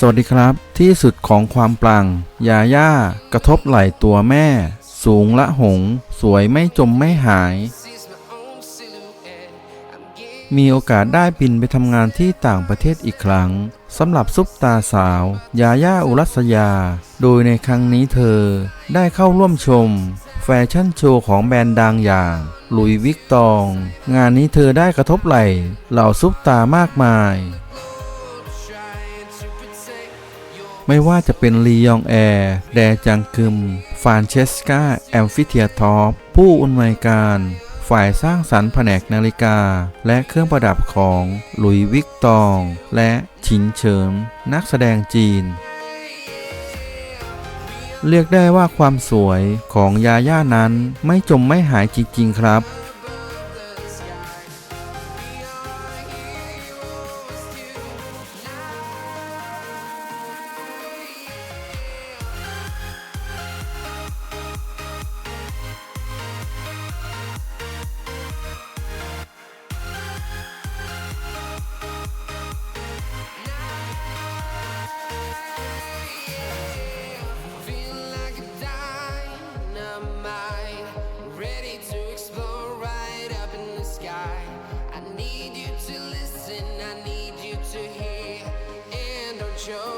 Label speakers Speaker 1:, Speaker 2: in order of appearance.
Speaker 1: สวัสดีครับ ที่สุดของความปลัง ยาย่า กระทบไหล่ตัวแม่ สูงละหง สวยไม่จมไม่หาย มีโอกาสได้บินไปทำงานที่ต่างประเทศอีกครั้งสำหรับซุปตาสาว ยาย่าอุรัสยา โดยในครั้งนี้เธอได้เข้าร่วมชม แฟชั่นโชว์ของแบรนด์ดังอย่างหลุยวิกตอง งานนี้เธอได้กระทบไหล่เหล่าซุปตามากมาย ไม่ว่าจะเป็นลียองแอร์แดจังกึม ฟานเชสกาแอมฟิเทียทอป ผู้อำนวยการฝ่ายสร้างสรรค์แผนกนาฬิกา และเครื่องประดับของหลุยวิกตอง และฉินเฉิมนักแสดงจีน เรียกได้ว่าความสวยของยาย่านั้นไม่จมไม่หายจริง ๆ ครับ show.